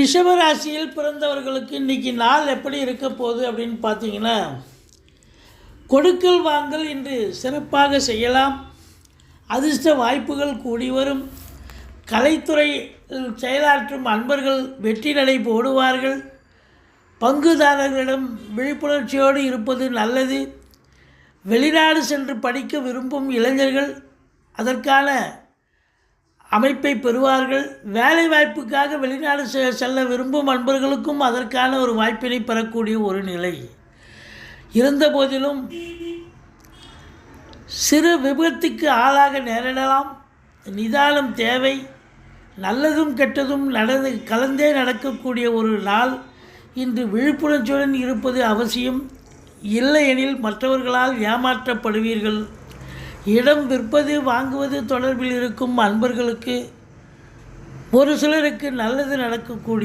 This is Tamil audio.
ரிஷபராசியில் பிறந்தவர்களுக்கு இன்னைக்கு நாள் எப்படி இருக்க போகுது அப்படின்னு பார்த்தீங்கன்னா கொடுக்கல் வாங்கல் இன்று சிறப்பாக செய்யலாம். அதிர்ஷ்ட வாய்ப்புகள் கூடி வரும். கலைத்துறையில் செயலாற்றும் அன்பர்கள் வெற்றி நடை போடுவார்கள். பங்குதாரர்களிடம் விழிப்புணர்ச்சியோடு இருப்பது நல்லது. வெளிநாடு சென்று படிக்க விரும்பும் இளைஞர்கள் அதற்கான அமைப்பை பெறுவார்கள். வேலை வாய்ப்புக்காக வெளிநாடு செ- செல்ல விரும்பும் அன்பர்களுக்கும் அதற்கான ஒரு வாய்ப்பினை பெறக்கூடிய ஒரு நிலை. இருந்த போதிலும் சிறு விபத்துக்கு ஆளாக நேரிடலாம். நிதானம் தேவை. நல்லதும் கெட்டதும் நடந்து கலந்தே நடக்கக்கூடிய ஒரு நாள் இன்று விழிப்புணர்ச்சியுடன் இருப்பது அவசியம். இல்லையெனில் மற்றவர்களால் ஏமாற்றப்படுவீர்கள். இடம் விற்பது வாங்குவது தொடர்பில் இருக்கும் அன்பர்களுக்கு ஒரு சிலருக்கு நல்லது நடக்கக்கூடிய